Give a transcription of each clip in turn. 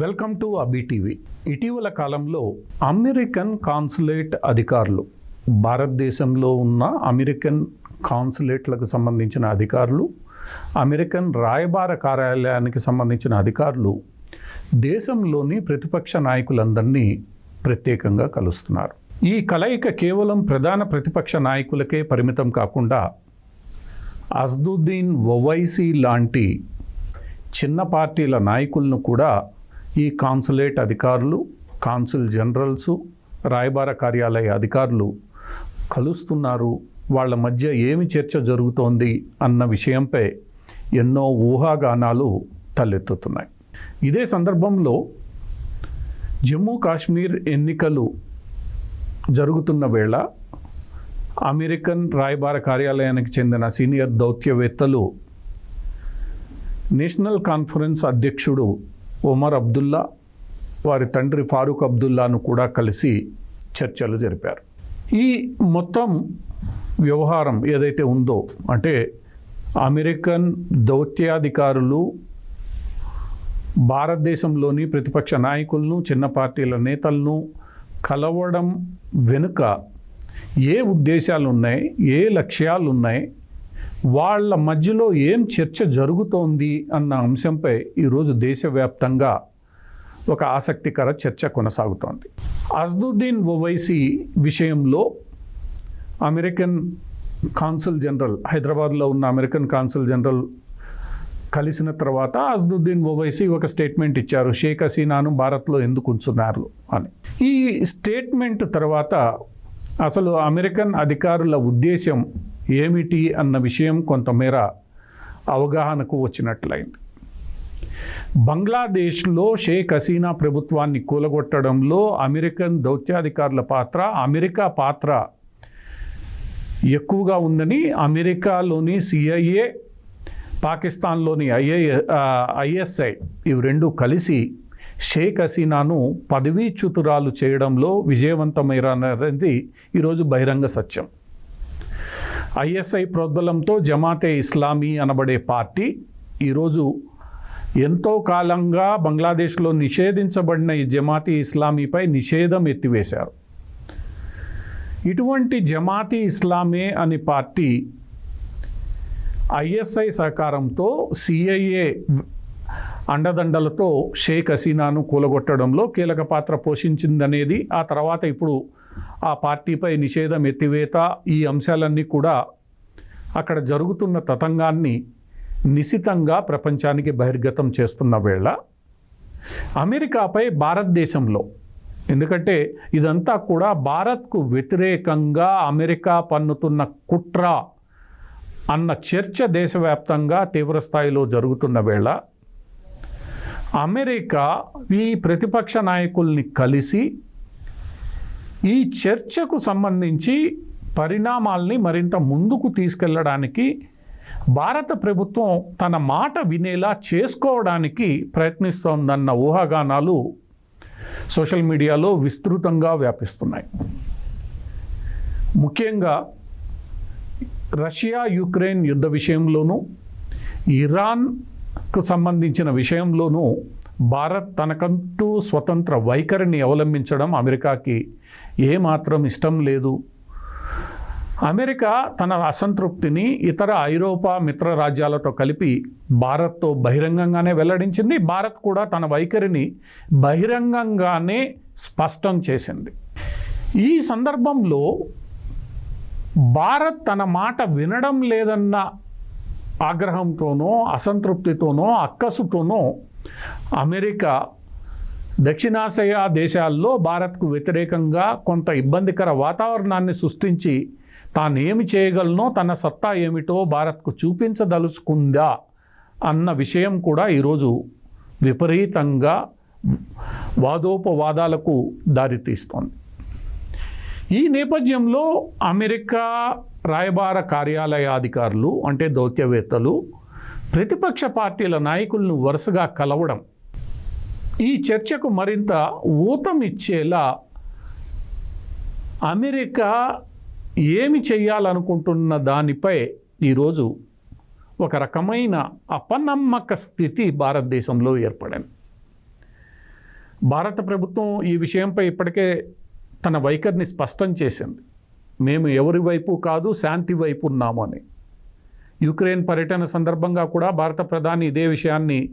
Welcome to అబిటీవీ ఇటీవల కాలంలో American consulate అధికారులు భారతదేశంలో ఉన్న అమెరికన్ కాన్సులేట్లకు సంబంధించిన అధికారులు అమెరికన్ రాయబార కార్యాలయానికి సంబంధించిన అధికారులు దేశంలోని ప్రతిపక్ష నాయకులందరినీ ప్రత్యేకంగా కలుస్తున్నారు. ఈ కలయిక కేవలం ప్రధాన ప్రతిపక్ష నాయకులకే పరిమితం కాకుండా అజ్దుద్దీన్ ఒవైసీ లాంటి చిన్న పార్టీల నాయకులను కూడా ఈ కాన్సులేట్ అధికారులు కాన్సుల్ జనరల్స్ రాయబార కార్యాలయ అధికారులు కలుస్తున్నారు. వాళ్ళ మధ్య ఏమి చర్చ జరుగుతోంది అన్న విషయంపై ఎన్నో ఊహాగానాలు తలెత్తుతున్నాయి. ఇదే సందర్భంలో జమ్మూ కాశ్మీర్ ఎన్నికలు జరుగుతున్న వేళ అమెరికన్ రాయబార కార్యాలయానికి చెందిన సీనియర్ దౌత్యవేత్తలు నేషనల్ కాన్ఫరెన్స్ అధ్యక్షుడు ఒమర్ అబ్దుల్లా వారి తండ్రి ఫారూక్ అబ్దుల్లాను కూడా కలిసి చర్చలు జరిపారు. ఈ మొత్తం వ్యవహారం ఏదైతే ఉందో అంటే అమెరికన్ దౌత్యాధికారులు భారతదేశంలోని ప్రతిపక్ష నాయకులను చిన్న పార్టీల నేతలను కలవడం వెనుక ఏ ఉద్దేశాలు ఉన్నాయి ఏ లక్ష్యాలు ఉన్నాయి వాళ్ళ మధ్యలో ఏం చర్చ జరుగుతోంది అన్న అంశంపై ఈరోజు దేశవ్యాప్తంగా ఒక ఆసక్తికర చర్చ కొనసాగుతోంది. అజ్దుద్దీన్ ఓవైసీ విషయంలో అమెరికన్ కాన్సుల్ జనరల్ హైదరాబాద్లో ఉన్న అమెరికన్ కాన్సుల్ జనరల్ కలిసిన తర్వాత అజ్దుద్దీన్ ఓవైసీ ఒక స్టేట్మెంట్ ఇచ్చారు షేక్ హసీనాను భారత్లో ఎందుకు ఉంచున్నారు అని. ఈ స్టేట్మెంట్ తర్వాత అసలు అమెరికన్ అధికారుల ఉద్దేశం ఏమిటి అన్న విషయం కొంతమేర అవగాహనకు వచ్చినట్లయింది. బంగ్లాదేశ్లో షేక్ హసీనా ప్రభుత్వాన్ని కూలగొట్టడంలో అమెరికన్ దౌత్యాధికారుల పాత్ర అమెరికా పాత్ర ఎక్కువగా ఉందని అమెరికాలోని సిఐఏ పాకిస్తాన్లోని ఐఐ ఐఎస్ఐ ఇవి రెండు కలిసి షేక్ హసీనాను పదవీచ్యుతురాలు చేయడంలో విజయవంతమైనది ఈరోజు బహిరంగ సత్యం. ఐఎస్ఐ ప్రోద్బలంతో జమాతే ఇస్లామీ అనబడే పార్టీ ఈరోజు ఎంతో కాలంగా బంగ్లాదేశ్లో నిషేధించబడిన ఈ జమాతీ ఇస్లామీపై నిషేధం ఎత్తివేశారు. ఇటువంటి జమాతీ ఇస్లామే అనే పార్టీ ఐఎస్ఐ సహకారంతో సిఐఏ అండదండలతో షేక్ హసీనాను కూలగొట్టడంలో కీలక పాత్ర పోషించిందనేది ఆ తర్వాత ఇప్పుడు ఆ పార్టీపై నిషేధం ఎత్తివేత ఈ అంశాలన్నీ కూడా అక్కడ జరుగుతున్న తతంగాన్ని నిశితంగా ప్రపంచానికి బహిర్గతం చేస్తున్న వేళ అమెరికాపై భారతదేశంలో ఎందుకంటే ఇదంతా కూడా భారత్కు వ్యతిరేకంగా అమెరికా పన్నుతున్న కుట్ర అన్న చర్చ దేశవ్యాప్తంగా తీవ్రస్థాయిలో జరుగుతున్న వేళ అమెరికా ఈ ప్రతిపక్ష నాయకుల్ని కలిసి ఈ చర్చకు సంబంధించి పరిణామాల్ని మరింత ముందుకు తీసుకెళ్ళడానికి భారత ప్రభుత్వం తన మాట వినేలా చేసుకోవడానికి ప్రయత్నిస్తోందన్న ఊహాగానాలు సోషల్ మీడియాలో విస్తృతంగా వ్యాపిస్తున్నాయి. ముఖ్యంగా రష్యా యుక్రెయిన్ యుద్ధ విషయంలోనూ ఇరాన్కు సంబంధించిన విషయంలోనూ భారత్ తనకంటూ స్వతంత్ర వైఖరిని అవలంబించడం అమెరికాకి ఏమాత్రం ఇష్టం లేదు. అమెరికా తన అసంతృప్తిని ఇతర ఐరోపా మిత్ర రాజ్యాలతో కలిపి భారత్తో బహిరంగంగానే వెల్లడించింది. భారత్ కూడా తన వైఖరిని బహిరంగంగానే స్పష్టం చేసింది. ఈ సందర్భంలో భారత్ తన మాట వినడం లేదన్న ఆగ్రహంతోనో అసంతృప్తితోనో అక్కసుతోనో అమెరికా దక్షిణాసియా దేశాల్లో భారత్కు వ్యతిరేకంగా కొంత ఇబ్బందికర వాతావరణాన్ని సృష్టించి తానేమి చేయగలనో తన సత్తా ఏమిటో భారత్కు చూపించదలుచుకుందా అన్న విషయం కూడా ఈరోజు విపరీతంగా వాదోపవాదాలకు దారితీస్తోంది. ఈ నేపథ్యంలో అమెరికా రాయబార కార్యాలయ అధికారులు అంటే దౌత్యవేత్తలు ప్రతిపక్ష పార్టీల నాయకులను వరుసగా కలవడం ఈ చర్చకు మరింత ఊతమిచ్చేలా అమెరికా ఏమి చేయాలనుకుంటున్న దానిపై ఈరోజు ఒక రకమైన అపనమ్మక స్థితి భారతదేశంలో ఏర్పడింది. భారత ప్రభుత్వం ఈ విషయంపై ఇప్పటికే తన వైఖరిని స్పష్టం చేసింది. మేము ఎవరి వైపు కాదు శాంతి వైపు ఉన్నాము అని. యుక్రెయిన్ పర్యటన సందర్భంగా కూడా భారత ప్రధాని ఇదే విషయాన్ని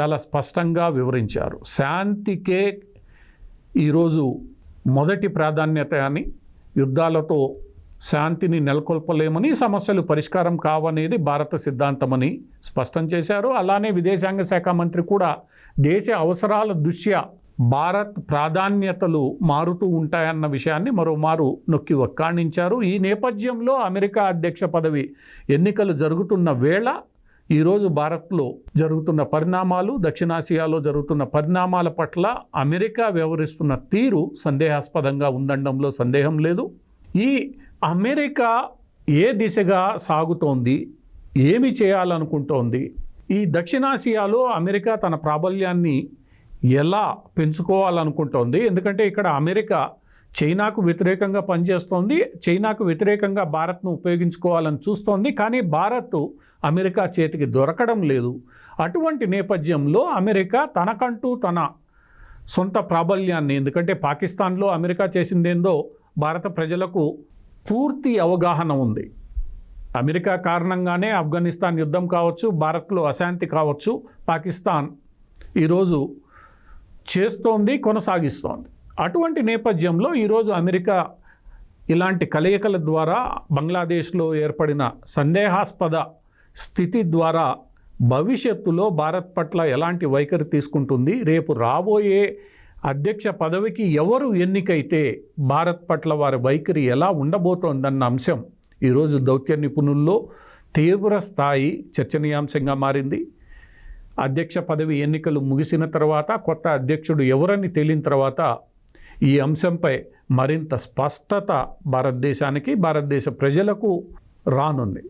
చాలా స్పష్టంగా వివరించారు. శాంతికే ఈరోజు మొదటి ప్రాధాన్యత అని యుద్ధాలతో శాంతిని నెలకొల్పలేమని సమస్యలు పరిష్కారం కావనేది భారత సిద్ధాంతమని స్పష్టం చేశారు. అలానే విదేశాంగ శాఖ మంత్రి కూడా దేశ అవసరాల దృష్ట్యా భారత్ ప్రాధాన్యతలు మారుతూ ఉంటాయన్న విషయాన్ని మరోమారు నొక్కి ఒక్కాణించారు ఈ నేపథ్యంలో అమెరికా అధ్యక్ష పదవి ఎన్నికలు జరుగుతున్న వేళ ఈరోజు భారత్లో జరుగుతున్న పరిణామాలు దక్షిణాసియాలో జరుగుతున్న పరిణామాల పట్ల అమెరికా వ్యవహరిస్తున్న తీరు సందేహాస్పదంగా ఉండడంలో సందేహం లేదు. ఈ అమెరికా ఏ దిశగా సాగుతోంది? ఏమి చేయాలనుకుంటోంది? ఈ దక్షిణాసియాలో అమెరికా తన ప్రాబల్యాన్ని ఎలా పెంచుకోవాలనుకుంటోంది? ఎందుకంటే ఇక్కడ అమెరికా చైనాకు వ్యతిరేకంగా పనిచేస్తోంది. చైనాకు వ్యతిరేకంగా భారత్ను ఉపయోగించుకోవాలని చూస్తోంది. కానీ భారత్ అమెరికా చేతికి దొరకడం లేదు. అటువంటి నేపథ్యంలో అమెరికా తనకంటూ తన సొంత ప్రాబల్యాన్ని ఎందుకంటే పాకిస్తాన్లో అమెరికా చేసిందేందో భారత ప్రజలకు పూర్తి అవగాహన ఉంది. అమెరికా కారణంగానే ఆఫ్ఘనిస్తాన్ యుద్ధం కావచ్చు భారత్లో అశాంతి కావచ్చు పాకిస్తాన్ ఈరోజు చేస్తోంది కొనసాగిస్తోంది. అటువంటి నేపథ్యంలో ఈరోజు అమెరికా ఇలాంటి కలయికల ద్వారా బంగ్లాదేశ్లో ఏర్పడిన సందేహాస్పద స్థితి ద్వారా భవిష్యత్తులో భారత్ పట్ల ఎలాంటి వైఖరి తీసుకుంటుంది రేపు రాబోయే అధ్యక్ష పదవికి ఎవరు ఎన్నికైతే భారత్ పట్ల వారి వైఖరి ఎలా ఉండబోతోందన్న అంశం ఈరోజు దౌత్య నిపుణుల్లో తీవ్ర స్థాయి చర్చనీయాంశంగా మారింది. అధ్యక్ష పదవి ఎన్నికలు ముగిసిన తర్వాత కొత్త అధ్యక్షుడు ఎవరని తేలిన తర్వాత ఈ అంశంపై మరింత స్పష్టత భారతదేశానికి భారతదేశ ప్రజలకు రానుంది.